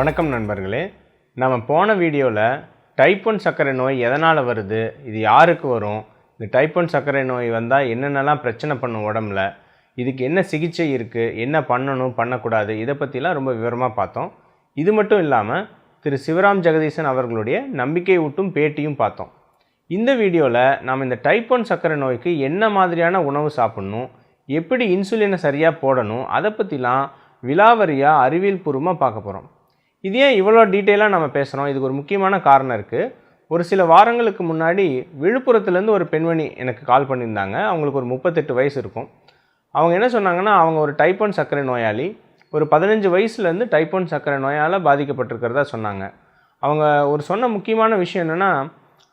வணக்கம் நண்பர்களே. நம்ம போன வீடியோவில் டைப் ஒன் சர்க்கரை நோய் எதனால் வருது? இது யாருக்கு வரும்? இந்த டைப் ஒன் சர்க்கரை நோய் வந்தால் என்னென்னலாம் பிரச்சனை பண்ணும் உடம்புல? இதுக்கு என்ன சிகிச்சை இருக்குது என்ன பண்ணணும்? பண்ணக்கூடாது? இதை பற்றிலாம் ரொம்ப விவரமாக பார்த்தோம். இது மட்டும் இல்லாமல் திரு சிவராம் ஜெகதீசன் அவர்களுடைய நம்பிக்கை ஊட்டும் பேட்டியும் பார்த்தோம். இந்த வீடியோவில் நாம் இந்த டைப் ஒன் சர்க்கரை நோய்க்கு என்ன மாதிரியான உணவு சாப்பிட்ணும்? எப்படி இன்சுலினை சரியாக போடணும்? அதை பற்றிலாம் விலாவரியாக அறிவியல் பூர்வமாக பார்க்க போகிறோம் இது ஏன் இவ்வளோ டீட்டெயிலாக நம்ம பேசுகிறோம் இதுக்கு ஒரு முக்கியமான காரணம் இருக்குது ஒரு சில வாரங்களுக்கு முன்னாடி விழுப்புரத்துலேருந்து ஒரு பெண்மணி எனக்கு கால் பண்ணியிருந்தாங்க. அவங்களுக்கு ஒரு முப்பத்தெட்டு வயசு இருக்கும். அவங்க என்ன சொன்னாங்கன்னா அவங்க ஒரு டைப் ஒன் சர்க்கரை நோயாளி. ஒரு பதினஞ்சு வயசுலேருந்து டைப் ஒன் சர்க்கரை நோயால் பாதிக்கப்பட்டிருக்கிறதா சொன்னாங்க. அவங்க ஒரு சொன்ன முக்கியமான விஷயம் என்னென்னா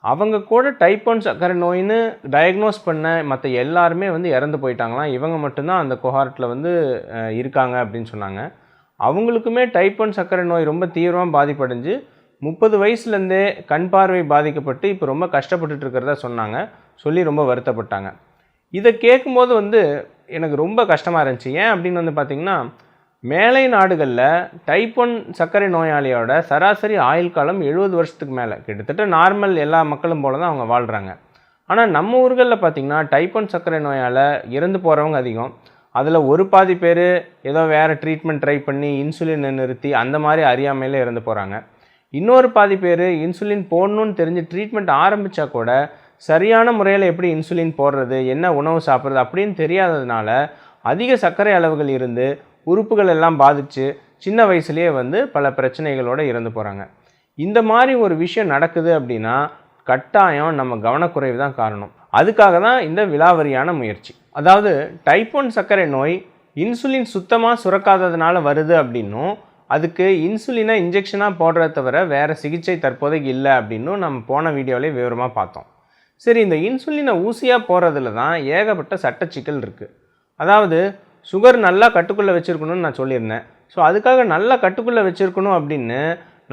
அவங்க கூட டைப் ஒன் சர்க்கரை நோயின்னு டயக்னோஸ் பண்ண மற்ற எல்லாருமே வந்து இறந்து போயிட்டாங்களாம். இவங்க மட்டும்தான் அந்த கொஹார்ட்டில் வந்து இருக்காங்க அப்படின்னு சொன்னாங்க. அவங்களுக்குமே டைப் ஒன் சர்க்கரை நோய் ரொம்ப தீவிரமாக பாதிப்படைஞ்சு முப்பது வயசுலேருந்தே கண் பார்வை பாதிக்கப்பட்டு இப்போ ரொம்ப கஷ்டப்பட்டுட்டு இருக்கிறதா சொன்னாங்க. சொல்லி ரொம்ப வருத்தப்பட்டாங்க. இதை கேட்கும்போது வந்து எனக்கு ரொம்ப கஷ்டமாக இருந்துச்சு. ஏன் அப்படின்னு வந்து பார்த்திங்கன்னா மேலை நாடுகளில் டைப் ஒன் சர்க்கரை நோயாளியோட சராசரி ஆயுள் காலம் எழுபது வருஷத்துக்கு மேலே. கிட்டத்தட்ட நார்மல் எல்லா மக்களும் போல தான் அவங்க வாழ்கிறாங்க ஆனால் நம்ம ஊர்களில் பார்த்திங்கன்னா டைப் ஒன் சர்க்கரை நோயால் இறந்து போகிறவங்க அதிகம். அதில் ஒரு பாதி பேர் ஏதோ வேறு ட்ரீட்மெண்ட் ட்ரை பண்ணி இன்சுலினை நிறுத்தி அந்த மாதிரி அறியாமையில் இறந்து போகிறாங்க இன்னொரு பாதி பேர் இன்சுலின் போடணும்னு தெரிஞ்சு ட்ரீட்மெண்ட் ஆரம்பித்தா கூட சரியான முறையில் எப்படி இன்சுலின் போடுறது என்ன உணவு சாப்பிட்றது அப்படின்னு தெரியாததுனால அதிக சர்க்கரை அளவுகள் இருந்து உறுப்புகள் எல்லாம் பாதித்து சின்ன வயசுலேயே வந்து பல பிரச்சனைகளோடு இறந்து போகிறாங்க இந்த மாதிரி ஒரு விஷயம் நடக்குது அப்படின்னா கட்டாயம் நம்ம கவனக்குறைவு தான் காரணம். அதுக்காக தான் இந்த விலாவரியான முயற்சி. அதாவது டைப் ஒன் சர்க்கரை நோய் இன்சுலின் சுத்தமாக சுரக்காததுனால வருது அப்படின்னும் அதுக்கு இன்சுலினை இன்ஜெக்ஷனாக போடுறத தவிர வேறு சிகிச்சை தற்போதைக்கு இல்லை அப்படின்னும் நம்ம போன வீடியோவிலே விவரமாக பார்த்தோம். சரி இந்த இன்சுலினை ஊசியாக போடுறதுல தான் ஏகப்பட்ட சட்டச்சிக்கல் இருக்குது அதாவது சுகர் நல்லா கட்டுக்குள்ளே வச்சுருக்கணும்னு நான் சொல்லியிருந்தேன். ஸோ அதுக்காக நல்லா கட்டுக்குள்ளே வச்சுருக்கணும் அப்படின்னு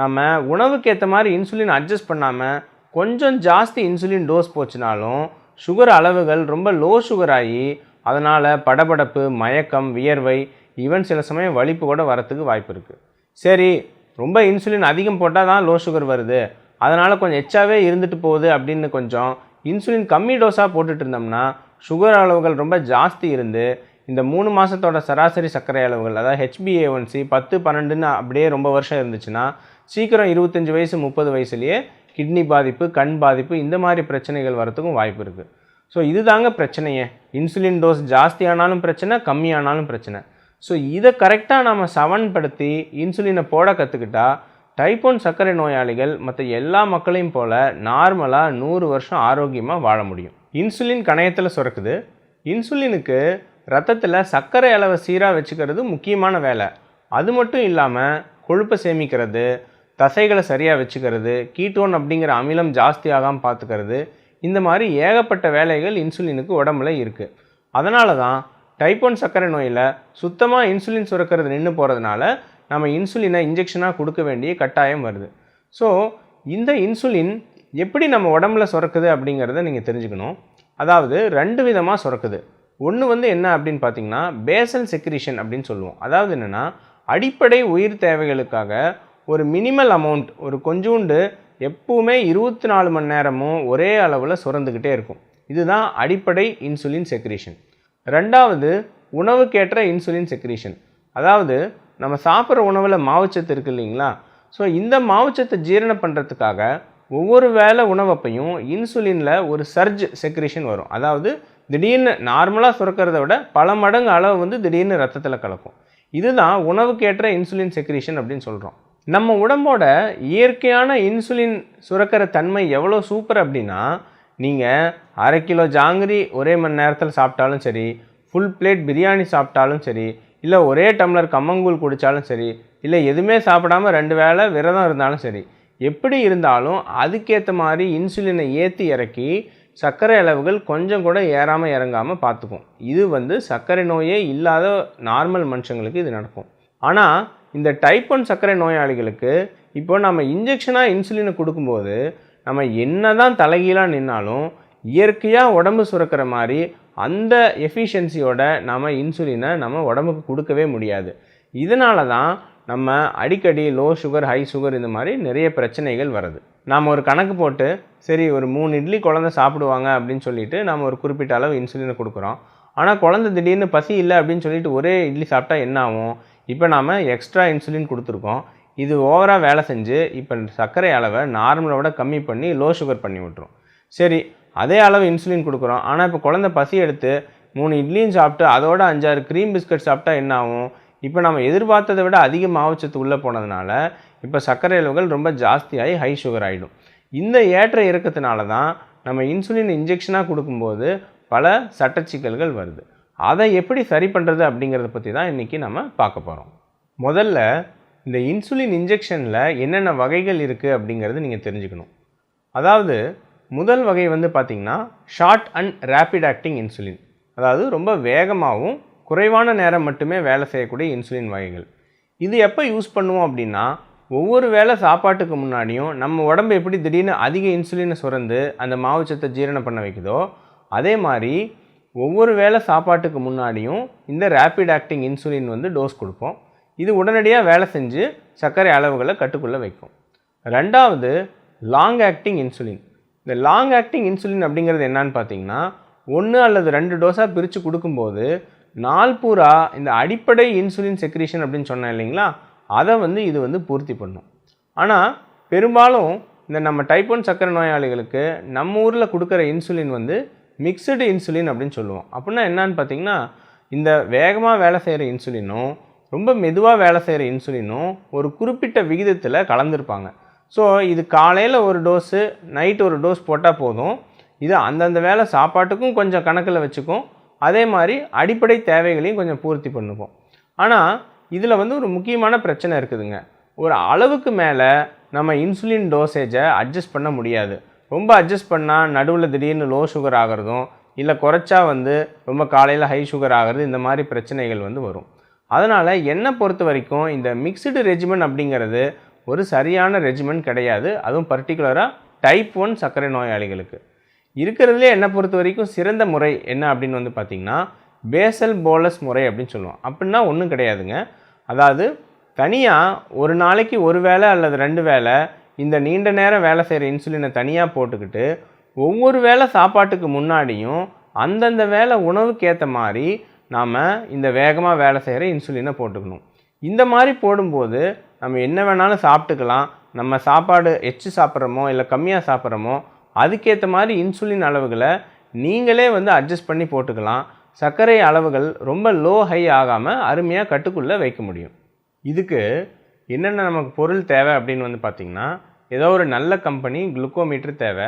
நம்ம உணவுக்கு ஏற்ற மாதிரி இன்சுலின் அட்ஜஸ்ட் பண்ணாமல் கொஞ்சம் ஜாஸ்தி இன்சுலின் டோஸ் போச்சுனாலும் சுகர் அளவுகள் ரொம்ப லோ சுகர் ஆகி அதனால் படபடப்பு மயக்கம் வியர்வை ஈவன் சில சமயம் வலிப்பு கூட வரத்துக்கு வாய்ப்பு இருக்குது சரி ரொம்ப இன்சுலின் அதிகம் போட்டால் தான் லோ சுகர் வருது. அதனால் கொஞ்சம் எச்சாவே இருந்துட்டு போகுது அப்படின்னு கொஞ்சம் இன்சுலின் கம்மி டோஸாக போட்டுட்டு இருந்தோம்னா சுகர் அளவுகள் ரொம்ப ஜாஸ்தி இருந்து இந்த மூணு மாதத்தோட சராசரி சர்க்கரை அளவுகள் அதாவது ஹெச்பிஏஒன்சி பத்து பன்னெண்டுன்னு அப்படியே ரொம்ப வருஷம் இருந்துச்சுன்னா சீக்கிரம் இருபத்தஞ்சி வயசு முப்பது வயசுலேயே கிட்னி பாதிப்பு கண் பாதிப்பு இந்த மாதிரி பிரச்சனைகள் வரத்துக்கும் வாய்ப்பு இருக்குது ஸோ இதுதாங்க பிரச்சனையே. இன்சுலின் டோஸ் ஜாஸ்தியானாலும் பிரச்சனை கம்மியானாலும் பிரச்சனை. ஸோ இதை கரெக்டாக நம்ம சவன்படுத்தி இன்சுலினை போட கற்றுக்கிட்டா டைப் ஒன் சர்க்கரை நோயாளிகள் மற்ற எல்லா மக்களையும் போல் நார்மலாக நூறு வருஷம் ஆரோக்கியமாக வாழ முடியும். இன்சுலின் கணையத்தில் சுரக்குது. இன்சுலினுக்கு ரத்தத்தில் சர்க்கரை அளவை சீராக வச்சுக்கிறது முக்கியமான வேலை. அது மட்டும் இல்லாமல் கொழுப்பை சேமிக்கிறது தசைகளை சரியாக வச்சுக்கிறது கீட்டோன் அப்படிங்கிற அமிலம் ஜாஸ்தியாகாமல் பார்த்துக்கிறது இந்த மாதிரி ஏகப்பட்ட வேலைகள் இன்சுலினுக்கு உடம்புல இருக்குது அதனால தான் டைப் ஒன் சர்க்கரை நோயில் சுத்தமாக இன்சுலின் சுரக்கிறது நின்று போகிறதுனால நம்ம இன்சுலினை இன்ஜெக்ஷனாக கொடுக்க வேண்டிய கட்டாயம் வருது. ஸோ இந்த இன்சுலின் எப்படி நம்ம உடம்புல சுரக்குது அப்படிங்கிறத நீங்கள் தெரிஞ்சுக்கணும். அதாவது ரெண்டு விதமாக சுரக்குது. ஒன்று வந்து என்ன அப்படின்னு பார்த்தீங்கன்னா பேசல் செக்ரிஷன் அப்படின்னு சொல்லுவோம். அதாவது என்னென்னா அடிப்படை உயிர் தேவைகளுக்காக ஒரு மினிமல் அமௌண்ட் ஒரு கொஞ்சோண்டு எப்பவுமே இருபத்தி நாலு மணி நேரமும் ஒரே அளவில் சுரந்துக்கிட்டே இருக்கும். இதுதான் அடிப்படை இன்சுலின் செக்ரீஷன் ரெண்டாவது உணவுக்கேற்ற இன்சுலின் செக்ரீஷன் அதாவது நம்ம சாப்பிட்ற உணவில் மாவுச்சத்து இருக்கு இல்லைங்களா? ஸோ இந்த மாவுச்சத்தை ஜீரணம் பண்ணுறதுக்காக ஒவ்வொரு வேளை உணவப்பையும் இன்சுலினில் ஒரு சர்ஜ் செக்ரீஷன் வரும். அதாவது திடீர்னு நார்மலாக சுரக்கிறத விட பல மடங்கு அளவு வந்து திடீர்னு ரத்தத்தில் கலக்கும். இதுதான் உணவுக்கேற்ற இன்சுலின் செக்ரீஷன் அப்படின்னு சொல்கிறோம் நம்ம உடம்போட இயற்கையான இன்சுலின் சுரக்கிற தன்மை எவ்வளோ சூப்பர் அப்படின்னா நீங்கள் அரை கிலோ ஜாங்கிரி ஒரே மணி நேரத்தில் சாப்பிட்டாலும் சரி ஃபுல் பிளேட் பிரியாணி சாப்பிட்டாலும் சரி இல்லை ஒரே டம்ளர் கம்மங்கூழ் குடித்தாலும் சரி இல்லை எதுவுமே சாப்பிடாம ரெண்டு வேளை விரதம் இருந்தாலும் சரி எப்படி இருந்தாலும் அதுக்கேற்ற மாதிரி இன்சுலினை ஏற்றி இறக்கி சர்க்கரை அளவுகள் கொஞ்சம் கூட ஏறாமல் இறங்காமல் பார்த்துக்கும். இது வந்து சர்க்கரை நோயே இல்லாத நார்மல் மனுஷங்களுக்கு இது நடக்கும். ஆனால் இந்த டைப் ஒன் சர்க்கரை நோயாளிகளுக்கு இப்போ நம்ம இன்ஜெக்ஷனாக இன்சுலினை கொடுக்கும்போது நம்ம என்ன தான் தலைகீழாக நின்னாலும் இயற்கையாக உடம்பு சுரக்கிற மாதிரி அந்த எஃபிஷியன்சியோட நம்ம இன்சுலினை நம்ம உடம்புக்கு கொடுக்கவே முடியாது. இதனால தான் நம்ம அடிக்கடி லோ சுகர் ஹை சுகர் இந்த மாதிரி நிறைய பிரச்சனைகள் வருது. நாம் ஒரு கணக்கு போட்டு சரி ஒரு மூணு இட்லி குழந்தை சாப்பிடுவாங்க அப்படின்னு சொல்லிட்டு நம்ம ஒரு குறிப்பிட்ட அளவு இன்சுலினை கொடுக்குறோம். ஆனால் குழந்தை திடீர்னு பசி இல்லை அப்படின்னு சொல்லிட்டு ஒரே இட்லி சாப்பிட்டா என்ன ஆகும்? இப்போ நாம் எக்ஸ்ட்ரா இன்சுலின் கொடுத்துருக்கோம். இது ஓவராக வேலை செஞ்சு இப்போ சர்க்கரை அளவை நார்மலை விட கம்மி பண்ணி லோ சுகர் பண்ணி விட்டுரும். சரி அதே அளவு இன்சுலின் கொடுக்குறோம். ஆனால் இப்போ குழந்தை பசி எடுத்து மூணு இட்லியும் சாப்பிட்டு அதோட அஞ்சாறு க்ரீம் பிஸ்கட் சாப்பிட்டா என்ன ஆகும்? இப்போ நம்ம எதிர்பார்த்ததை விட அதிக மாவுச்சத்து உள்ளே போனதுனால இப்போ சர்க்கரை அளவுகள் ரொம்ப ஜாஸ்தியாகி ஹை சுகர் ஆகிடும் இந்த ஏற்ற இறக்கத்தினால தான் நம்ம இன்சுலின் இன்ஜெக்ஷனாக கொடுக்கும்போது பல சட்டச்சிக்கல்கள் வருது. அதை எப்படி சரி பண்ணுறது அப்படிங்கிறத பற்றி தான் இன்றைக்கி நம்ம பார்க்க போகிறோம் முதல்ல இந்த இன்சுலின் இன்ஜெக்ஷனில் என்னென்ன வகைகள் இருக்குது அப்படிங்கிறது நீங்கள் தெரிஞ்சுக்கணும். அதாவது முதல் வகை வந்து பார்த்திங்கன்னா short and rapid acting insulin. அதாவது ரொம்ப வேகமாகவும் குறைவான நேரம் மட்டுமே வேலை செய்யக்கூடிய இன்சுலின் வகைகள். இது எப்போ யூஸ் பண்ணுவோம் அப்படின்னா ஒவ்வொரு வேளை சாப்பாட்டுக்கு முன்னாடியும் நம்ம உடம்பு எப்படி திடீர்னு அதிக இன்சுலினை சுரந்து அந்த மாவுச்சத்தை ஜீரணம் பண்ண வைக்குதோ அதே மாதிரி ஒவ்வொரு வேளை சாப்பாட்டுக்கு முன்னாடியும் இந்த ரேப்பிட் ஆக்டிங் இன்சுலின் வந்து டோஸ் கொடுப்போம். இது உடனடியாக வேலை செஞ்சு சர்க்கரை அளவுகளை கட்டுக்குள்ளே வைக்கும். ரெண்டாவது லாங் ஆக்டிங் இன்சுலின் இந்த லாங் ஆக்டிங் இன்சுலின் அப்படிங்கிறது என்னன்னு பார்த்தீங்கன்னா ஒன்று அல்லது ரெண்டு டோஸாக பிரித்து கொடுக்கும்போது நாள் பூரா இந்த அடிப்படை இன்சுலின் செக்ரீஷன் அப்படின்னு சொன்னேன் இல்லைங்களா அதை வந்து இது வந்து பூர்த்தி பண்ணும். ஆனால் பெரும்பாலும் இந்த நம்ம டைப் ஒன் சக்கரை நோயாளிகளுக்கு நம்ம ஊரில் கொடுக்குற இன்சுலின் வந்து மிக்சடு இன்சுலின் அப்படின்னு சொல்லுவோம். அப்படின்னா என்னன்னு பார்த்தீங்கன்னா இந்த வேகமாக வேலை செய்கிற இன்சுலினும் ரொம்ப மெதுவாக வேலை செய்கிற இன்சுலினும் ஒரு குறிப்பிட்ட விகிதத்தில் கலந்துருப்பாங்க. ஸோ இது காலையில் ஒரு டோஸு நைட் ஒரு டோஸ் போட்டால் போதும். இது அந்தந்த வேலை சாப்பாட்டுக்கும் கொஞ்சம் கணக்கில் வச்சுக்கும். அதே மாதிரி அடிப்படை தேவைகளையும் கொஞ்சம் பூர்த்தி பண்ணுவோம். ஆனால் இதில் வந்து ஒரு முக்கியமான பிரச்சனை இருக்குதுங்க. ஒரு அளவுக்கு மேலே நம்ம இன்சுலின் டோசேஜை அட்ஜஸ்ட் பண்ண முடியாது. ரொம்ப அட்ஜஸ்ட் பண்ணால் நடுவில் திடீர்னு லோ சுகர் ஆகிறதும் இல்லை குறைச்சா வந்து ரொம்ப காலையில் ஹை சுகர் ஆகிறது இந்த மாதிரி பிரச்சனைகள் வந்து வரும். அதனால் என்னை பொறுத்த வரைக்கும் இந்த மிக்சடு ரெஜிமெண்ட் அப்படிங்கிறது ஒரு சரியான ரெஜிமெண்ட் கிடையாது. அதுவும் பர்டிகுலராக டைப் ஒன் சர்க்கரை நோயாளிகளுக்கு. இருக்கிறதுலே என்னை பொறுத்த வரைக்கும் சிறந்த முறை என்ன அப்படின்னு வந்து பார்த்திங்கன்னா பேசல் போலஸ் முறை அப்படின்னு சொல்லுவோம். அப்படின்னா ஒன்றும் கிடையாதுங்க. அதாவது தனியாக ஒரு நாளைக்கு ஒரு வேளை அல்லது ரெண்டு வேளை இந்த நீண்ட நேரம் வேலை செய்கிற இன்சுலினை தனியாக போட்டுக்கிட்டு ஒவ்வொரு வேளை சாப்பாட்டுக்கு முன்னாடியும் அந்தந்த வேலை உணவுக்கு ஏற்ற மாதிரி நாம் இந்த வேகமாக வேலை செய்கிற இன்சுலினை போட்டுக்கணும். இந்த மாதிரி போடும்போது நம்ம என்ன வேணாலும் சாப்பிட்டுக்கலாம். நம்ம சாப்பாடு எச்சு சாப்பிட்றோமோ இல்லை கம்மியாக சாப்பிட்றோமோ அதுக்கேற்ற மாதிரி இன்சுலின் அளவுகளை நீங்களே வந்து அட்ஜஸ்ட் பண்ணி போட்டுக்கலாம். சர்க்கரை அளவுகள் ரொம்ப லோ ஹை ஆகாமல் அருமையாக கட்டுக்குள்ளே வைக்க முடியும். இதுக்கு என்னென்ன நமக்கு பொருள் தேவை அப்படின்னு வந்து பார்த்திங்கன்னா ஏதோ ஒரு நல்ல கம்பெனி குளுக்கோமீட்டர் தேவை.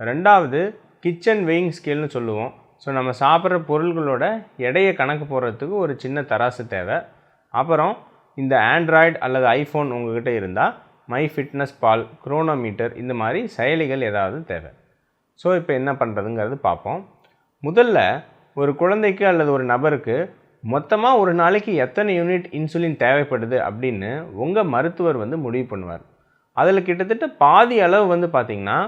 ரெண்டாவது கிச்சன் வெயிங் ஸ்கேல்னு சொல்லுவோம். ஸோ நம்ம சாப்பிட்ற பொருள்களோட எடையை கணக்கு போடுறதுக்கு ஒரு சின்ன தராசு தேவை. அப்புறம் இந்த ஆண்ட்ராய்டு அல்லது ஐஃபோன் உங்கள்கிட்ட இருந்தால் மை ஃபிட்னஸ் பால் குரோனோமீட்டர் இந்த மாதிரி செயலிகள் ஏதாவது தேவை. ஸோ இப்போ என்ன பண்ணுறதுங்கிறது பார்ப்போம் முதல்ல ஒரு குழந்தைக்கு அல்லது ஒரு நபருக்கு மொத்தமாக ஒரு நாளைக்கு எத்தனை யூனிட் இன்சுலின் தேவைப்படுது அப்படின்னு உங்கள் மருத்துவர் வந்து முடிவு பண்ணுவார். அதில் கிட்டத்தட்ட பாதி அளவு வந்து பார்த்திங்கன்னா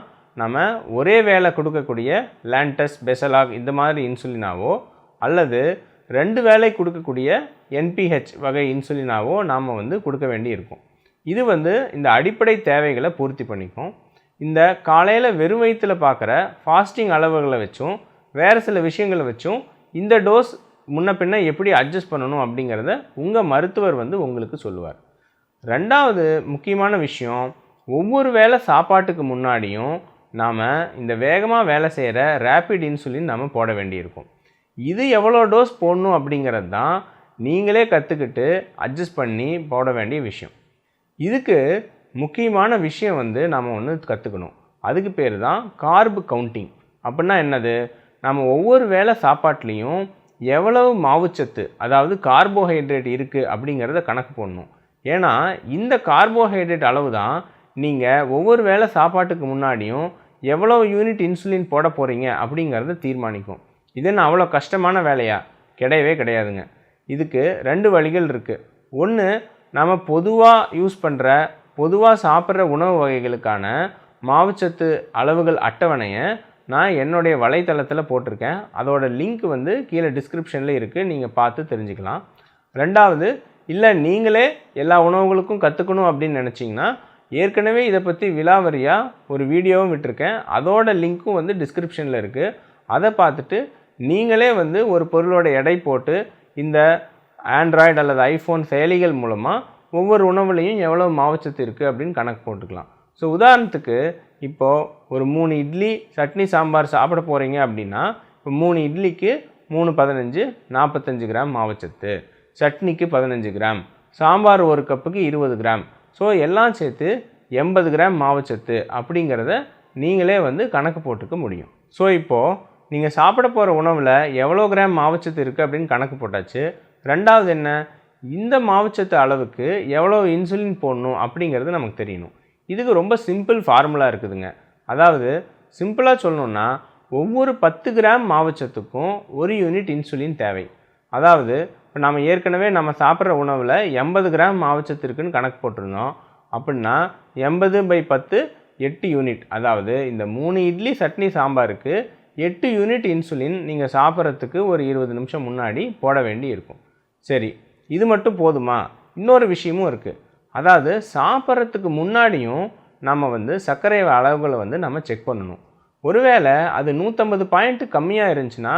நம்ம ஒரே வேலை கொடுக்கக்கூடிய லேண்டஸ் பெசலாக் இந்த மாதிரி இன்சுலினாவோ அல்லது ரெண்டு வேலை கொடுக்கக்கூடிய என்பிஹெச் வகை இன்சுலினாவோ நாம் வந்து கொடுக்க வேண்டி இருக்கும். இது வந்து இந்த அடிப்படை தேவைகளை பூர்த்தி பண்ணிக்கும். இந்த காலையில் வெறும் வயிற்றில் பார்க்குற ஃபாஸ்டிங் அளவுகளை வச்சும் வேறு சில விஷயங்களை வச்சும் இந்த டோஸ் முன்ன பின்ன எப்படி அட்ஜஸ்ட் பண்ணணும் அப்படிங்கிறத உங்கள் மருத்துவர் வந்து உங்களுக்கு சொல்லுவார். ரெண்டாவது முக்கியமான விஷயம் ஒவ்வொரு வேளை சாப்பாட்டுக்கு முன்னாடியும் நாம் இந்த வேகமாக வேலை செய்கிற ரேப்பிட் இன்சுலின் நம்ம போட வேண்டியிருக்கும். இது எவ்வளோ டோஸ் போடணும் அப்படிங்கிறது தான் நீங்களே கற்றுக்கிட்டு அட்ஜஸ்ட் பண்ணி போட வேண்டிய விஷயம். இதுக்கு முக்கியமான விஷயம் வந்து நம்ம ஒன்று கற்றுக்கணும் அதுக்கு பேர் தான் கார்பு கவுண்டிங் அப்படின்னா என்னது? நம்ம ஒவ்வொரு வேளை சாப்பாட்லேயும் எவ்வளவு மாவுச்சத்து அதாவது கார்போஹைட்ரேட் இருக்குது அப்படிங்கிறத கணக்கு போடணும். ஏன்னா இந்த கார்போஹைட்ரேட் அளவு தான் நீங்கள் ஒவ்வொரு வேளை சாப்பாட்டுக்கு முன்னாடியும் எவ்வளோ யூனிட் இன்சுலின் போட போகிறீங்க அப்படிங்கிறத தீர்மானிக்கும். இது என்ன அவ்வளோ கஷ்டமான வேலையா? கிடையவே கிடையாதுங்க. இதுக்கு ரெண்டு வழிகள் இருக்குது ஒன்று நம்ம பொதுவாக யூஸ் பண்ணுற பொதுவாக சாப்பிட்ற உணவு வகைகளுக்கான மாவுச்சத்து அளவுகள் அட்டவணையை நான் என்னுடைய வலைத்தளத்தில் போட்டிருக்கேன். அதோட லிங்க் வந்து கீழே டிஸ்கிரிப்ஷனில் இருக்குது நீங்கள் பார்த்து தெரிஞ்சுக்கலாம். ரெண்டாவது இல்லை நீங்களே எல்லா உணவுகளுக்கும் கற்றுக்கணும் அப்படின்னு நினச்சிங்கன்னா ஏற்கனவே இதை பற்றி விலாவரியாக ஒரு வீடியோவும் விட்டிருக்கேன். அதோட லிங்க்கும் வந்து டிஸ்கிரிப்ஷனில் இருக்குது அதை பார்த்துட்டு நீங்களே வந்து ஒரு பொருளோட எடை போட்டு இந்த ஆண்ட்ராய்டு அல்லது ஐஃபோன் செயலிகள் மூலமாக ஒவ்வொரு உணவுலையும் எவ்வளோ மாவுச்சத்து இருக்குது அப்படின்னு கணக்கு போட்டுக்கலாம். ஸோ உதாரணத்துக்கு இப்போது ஒரு மூணு இட்லி சட்னி சாம்பார் சாப்பிட போகிறீங்க அப்படின்னா இப்போ மூணு இட்லிக்கு மூணு பதினஞ்சு நாற்பத்தஞ்சு கிராம் மாவுச்சத்து. சட்னிக்கு பதினஞ்சு கிராம். சாம்பார் ஒரு கப்புக்கு இருபது கிராம். ஸோ எல்லாம் சேர்த்து எண்பது கிராம் மாவுச்சத்து அப்படிங்கிறத நீங்களே வந்து கணக்கு போட்டுக்க முடியும். ஸோ இப்போது நீங்கள் சாப்பிட போகிற உணவில் எவ்வளோ கிராம் மாவுச்சத்து இருக்குது அப்படின்னு கணக்கு போட்டாச்சு. ரெண்டாவது என்ன? இந்த மாவுச்சத்து அளவுக்கு எவ்வளோ இன்சுலின் போடணும் அப்படிங்கிறது நமக்கு தெரியணும். இதுக்கு ரொம்ப சிம்பிள் ஃபார்முலா இருக்குதுங்க. அதாவது சிம்பிளாக சொல்லணுன்னா ஒவ்வொரு பத்து கிராம் மாவுச்சத்துக்கும் ஒரு யூனிட் இன்சுலின் தேவை. அதாவது இப்போ நம்ம ஏற்கனவே நம்ம சாப்பிட்ற உணவில் எண்பது கிராம் மாவுச்சத்து இருக்குன்னு கணக்கு போட்டிருந்தோம். அப்படின்னா எண்பது பை பத்து எட்டு யூனிட் அதாவது இந்த மூணு இட்லி சட்னி சாம்பாருக்கு எட்டு யூனிட் இன்சுலின் நீங்கள் சாப்பிட்றதுக்கு ஒரு இருபது நிமிஷம் முன்னாடி போட வேண்டி இருக்கும். சரி இது மட்டும் போதுமா? இன்னொரு விஷயமும் இருக்குது அதாவது சாப்பிட்றதுக்கு முன்னாடியும் நம்ம வந்து சர்க்கரை அளவுகளை வந்து நம்ம செக் பண்ணணும். ஒருவேளை அது நூற்றம்பது பாயிண்ட் கம்மியாக இருந்துச்சுன்னா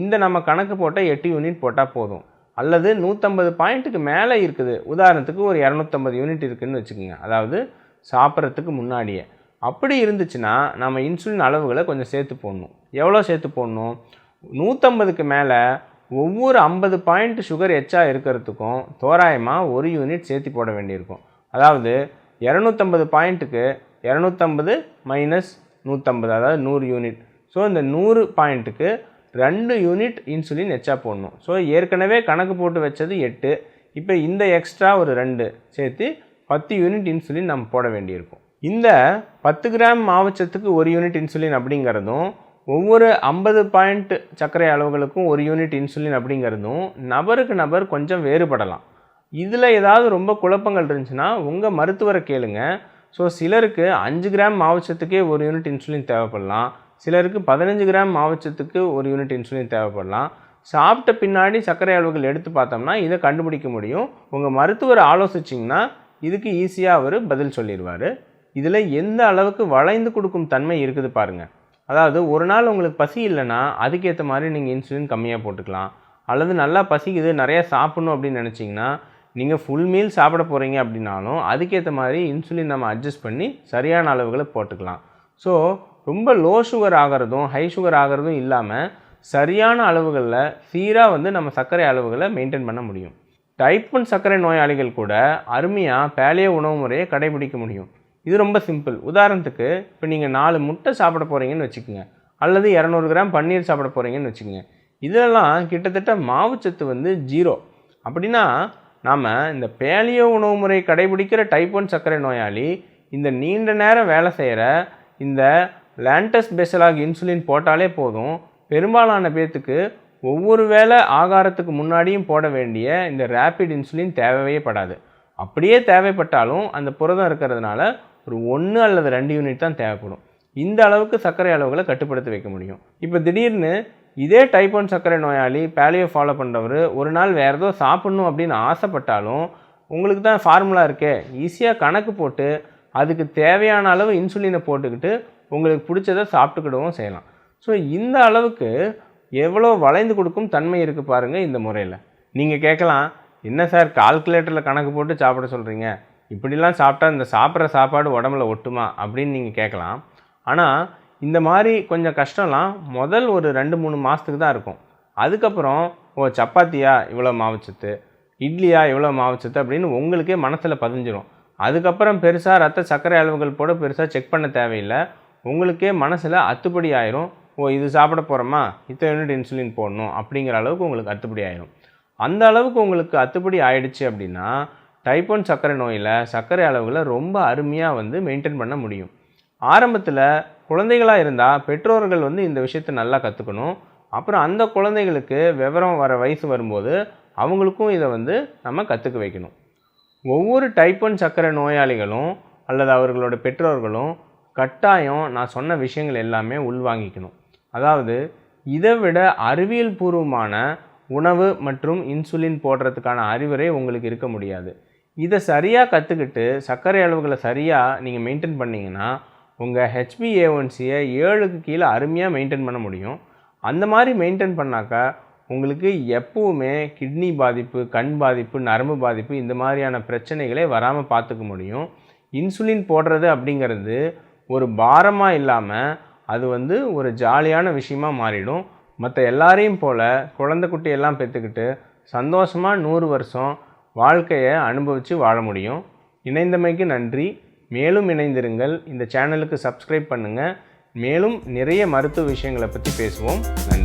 இந்த நம்ம கணக்கு போட்டால் எட்டு யூனிட் போட்டால் போதும். அல்லது நூற்றம்பது பாயிண்ட்டுக்கு மேலே இருக்குது. உதாரணத்துக்கு ஒரு இரநூத்தம்பது யூனிட் இருக்குதுன்னு வச்சுக்கோங்க. அதாவது சாப்பிட்றதுக்கு முன்னாடியே. அப்படி இருந்துச்சுன்னா நம்ம இன்சுலின் அளவுகளை கொஞ்சம் சேர்த்து போடணும். எவ்வளோ சேர்த்து போடணும்? நூற்றம்பதுக்கு மேலே ஒவ்வொரு ஐம்பது பாயிண்ட் சுகர் எச்சா இருக்கிறதுக்கும் தோராயமாக ஒரு யூனிட் சேர்த்து போட வேண்டியிருக்கும். அதாவது இரநூத்தம்பது பாயிண்ட்டுக்கு இரநூத்தம்பது மைனஸ் நூற்றம்பது அதாவது நூறு யூனிட் ஸோ இந்த நூறு பாயிண்ட்டுக்கு ரெண்டு யூனிட் இன்சுலின் எச்சா போடணும். ஸோ ஏற்கனவே கணக்கு போட்டு வச்சது எட்டு. இப்போ இந்த எக்ஸ்ட்ரா ஒரு ரெண்டு சேர்த்து பத்து யூனிட் இன்சுலின் நம்ம போட வேண்டியிருக்கும். இந்த பத்து கிராம் மாவச்சத்துக்கு ஒரு யூனிட் இன்சுலின் அப்படிங்கிறதும் ஒவ்வொரு ஐம்பது பாயிண்ட் சர்க்கரை அளவுகளுக்கும் ஒரு யூனிட் இன்சுலின் அப்படிங்கிறதும் நபருக்கு நபர் கொஞ்சம் வேறுபடலாம். இதில் ஏதாவது ரொம்ப குழப்பங்கள் இருந்துச்சுன்னா உங்கள் மருத்துவரை கேளுங்க. ஸோ சிலருக்கு அஞ்சு கிராம் மாவச்சத்துக்கே ஒரு யூனிட் இன்சுலின் தேவைப்படலாம். சிலருக்கு பதினஞ்சு கிராம் மாவச்சத்துக்கு ஒரு யூனிட் இன்சுலின் தேவைப்படலாம். சாப்பிட்ட பின்னாடி சர்க்கரை அளவுகள் எடுத்து பார்த்தோம்னா இதை கண்டுபிடிக்க முடியும். உங்கள் மருத்துவரை ஆலோசிச்சிங்கன்னா இதுக்கு ஈஸியாக அவர் பதில் சொல்லிடுவார். இதில் எந்த அளவுக்கு வளைந்து கொடுக்கும் தன்மை இருக்குது பாருங்கள் அதாவது ஒரு நாள் உங்களுக்கு பசி இல்லைன்னா அதுக்கேற்ற மாதிரி நீங்கள் இன்சுலின் கம்மியாக போட்டுக்கலாம். அல்லது நல்லா பசிக்குது நிறையா சாப்பிட்ணும் அப்படின்னு நினச்சிங்கன்னா நீங்கள் ஃபுல் மீல் சாப்பிட போகிறீங்க அப்படின்னாலும் அதுக்கேற்ற மாதிரி இன்சுலின் நம்ம அட்ஜஸ்ட் பண்ணி சரியான அளவுகளை போட்டுக்கலாம். ஸோ ரொம்ப லோ சுகர் ஆகிறதும் ஹை சுகர் ஆகிறதும் இல்லாமல் சரியான அளவுகளில் சீராக வந்து நம்ம சர்க்கரை அளவுகளை மெயின்டைன் பண்ண முடியும். டைப் ஒன் சர்க்கரை நோயாளிகள் கூட அருமையாக பேலிய உணவு முறையை கடைபிடிக்க முடியும். இது ரொம்ப சிம்பிள். உதாரணத்துக்கு இப்போ நீங்கள் நாலு முட்டை சாப்பிட போகிறீங்கன்னு வச்சுக்கோங்க. அல்லது இரநூறு கிராம் பன்னீர் சாப்பிட போகிறீங்கன்னு வச்சுக்கோங்க. இதெல்லாம் கிட்டத்தட்ட மாவுச்சத்து வந்து ஜீரோ. அப்படின்னா நாம் இந்த பேலியோ உணவு முறை கடைபிடிக்கிற டைப் ஒன் சர்க்கரை நோயாளி இந்த நீண்ட நேரம் வேலை செய்கிற இந்த லேண்டஸ் பெசலாக் இன்சுலின் போட்டாலே போதும். பெரும்பாலான பேர்த்துக்கு ஒவ்வொரு வேளை ஆகாரத்துக்கு முன்னாடியும் போட வேண்டிய இந்த ரேப்பிட் இன்சுலின் தேவையே படாது. அப்படியே தேவைப்பட்டாலும் அந்த புரதம் இருக்கிறதுனால ஒரு ஒன்று அல்லது ரெண்டு யூனிட் தான் தேவைப்படும். இந்த அளவுக்கு சர்க்கரை அளவுகளை கட்டுப்படுத்தி வைக்க முடியும். இப்போ திடீர்னு இதே டைப் ஒன் சர்க்கரை நோயாளி பேலியோ ஃபாலோ பண்ணுறவர் ஒரு நாள் வேறு ஏதோ சாப்பிட்ணும் அப்படின்னு ஆசைப்பட்டாலும் உங்களுக்கு தான் ஃபார்முலா இருக்கே. ஈஸியாக கணக்கு போட்டு அதுக்கு தேவையான அளவு இன்சுலினை போட்டுக்கிட்டு உங்களுக்கு பிடிச்சதை சாப்பிட்டுக்கிடவும் செய்யலாம். ஸோ இந்த அளவுக்கு எவ்வளோ வளைந்து கொடுக்கும் தன்மை இருக்குது பாருங்கள் இந்த முறையில். நீங்கள் கேட்கலாம் என்ன சார் கால்குலேட்டரில் கணக்கு போட்டு சாப்பிட சொல்கிறீங்க இப்படிலாம் சாப்பிட்டா இந்த சாப்பிட்ற சாப்பாடு உடம்புல ஒட்டுமா அப்படின்னு நீங்கள் கேட்கலாம். ஆனால் இந்த மாதிரி கொஞ்சம் கஷ்டம்லாம் முதல் ஒரு ரெண்டு மூணு மாதத்துக்கு தான் இருக்கும். அதுக்கப்புறம் ஓ சப்பாத்தியா இவ்வளோ மாவுச்சத்து இட்லியா இவ்வளோ மாவுச்சத்து அப்படின்னு உங்களுக்கே மனசில் பதிஞ்சிடும் அதுக்கப்புறம் பெருசாக ரத்த சர்க்கரை அளவுகள் போட பெருசாக செக் பண்ண தேவையில்லை. உங்களுக்கே மனசில் அத்துப்படி ஆயிரும். ஓ இது சாப்பிட போகிறோமா இத்தனை யூனிட் இன்சுலின் போடணும் அப்படிங்கிற அளவுக்கு உங்களுக்கு அத்துப்படி ஆயிரும். அந்த அளவுக்கு உங்களுக்கு அத்துப்படி ஆயிடுச்சு அப்படின்னா டைப் ஒன் சர்க்கரை நோயில் சர்க்கரை அளவுகளை ரொம்ப அருமையாக வந்து மெயின்டைன் பண்ண முடியும். ஆரம்பத்தில் குழந்தைகளாக இருந்தால் பெற்றோர்கள் வந்து இந்த விஷயத்தை நல்லா கற்றுக்கணும் அப்புறம் அந்த குழந்தைகளுக்கு விவரம் வர வயசு வரும்போது அவங்களுக்கும் இதை வந்து நம்ம கற்றுக்க வைக்கணும். ஒவ்வொரு டைப் ஒன் சர்க்கரை நோயாளிகளும் அல்லது அவர்களோட பெற்றோர்களும் கட்டாயம் நான் சொன்ன விஷயங்கள் எல்லாமே உள்வாங்கிக்கணும். அதாவது இதை விட அறிவியல் பூர்வமான உணவு மற்றும் இன்சுலின் போடுறதுக்கான அறிவுரை உங்களுக்கு இருக்க முடியாது. இதை சரியாக கற்றுக்கிட்டு சர்க்கரை அளவுகளை சரியாக நீங்கள் மெயின்டைன் பண்ணிங்கன்னா உங்கள் ஹெச்பிஏஒன்சியை ஏழுக்கு கீழே அருமையாக மெயின்டைன் பண்ண முடியும். அந்த மாதிரி மெயின்டைன் பண்ணாக்கா உங்களுக்கு எப்பவுமே கிட்னி பாதிப்பு கண் பாதிப்பு நரம்பு பாதிப்பு இந்த மாதிரியான பிரச்சனைகளே வராமல் பார்த்துக்க முடியும். இன்சுலின் போடுறது அப்படிங்கிறது ஒரு பாரமாக இல்லாமல் அது வந்து ஒரு ஜாலியான விஷயமாக மாறிடும். மற்ற எல்லாரையும் போல் குழந்தை குட்டியெல்லாம் பெற்றுக்கிட்டு சந்தோஷமாக நூறு வருஷம் வாழ்க்கையை அனுபவித்து வாழ முடியும். இணைந்தமைக்கு நன்றி. மேலும் இணைந்திருங்கள். இந்த சேனலுக்கு சப்ஸ்கிரைப் பண்ணுங்கள் மேலும் நிறைய மருத்துவ விஷயங்களை பற்றி பேசுவோம். நன்றி.